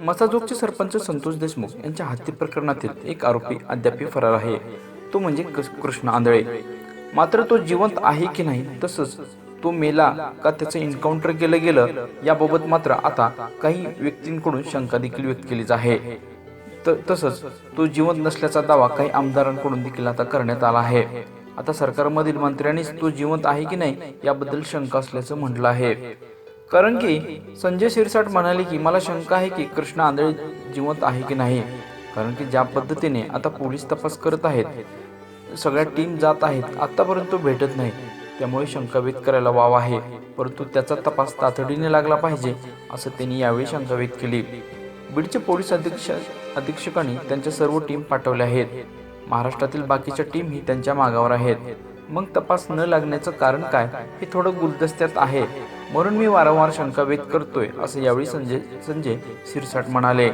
मसाजोगचे सरपंच संतोष देशमुख यांच्या हत्ये प्रकरणातील एक आरोपी अद्याप फरार आहे. तो म्हणजे कृष्ण आंधळे. मात्र तो जिवंत आहे की नाही तसंच तो मेला का त्याचं एन्काउंटर केलं गेलं याबाबत मात्र आता काही व्यक्तींकडून शंका देखील व्यक्त केली आहे. त- तसंच तो जिवंत नसल्याचा दावा काही आमदारांकडून देखील आता करण्यात आला आहे. आता सरकारमधील मंत्र्यांनीच तो जिवंत आहे की नाही याबद्दल शंका असल्याचं म्हटलं आहे. कारण की संजय शिरसाट म्हणाले की मला शंका आहे की कृष्ण आंधळे जिवंत आहे की नाही. कारण की ज्या पद्धतीने आता पोलीस तपास करत आहेत सगळ्या टीम जात आहेत आतापर्यंत भेटत नाही. त्यामुळे शंका व्यक्त करायला वाव आहे. परंतु त्याचा तपास तातडीने लागला पाहिजे असं त्यांनी यावेळी शंका व्यक्त केली. बीडचे पोलीस अधीक्षक अधीक्षकांनी त्यांच्या सर्व टीम पाठवल्या आहेत. महाराष्ट्रातील बाकीच्या टीमही त्यांच्या मागावर आहेत. मग तपास न लागण्याचं कारण काय हे थोडं गुलदस्त्यात आहे. म्हणून मी वारंवार शंका व्यक्त करतोय असं यावेळी संजय संजय शिरसाट म्हणाले.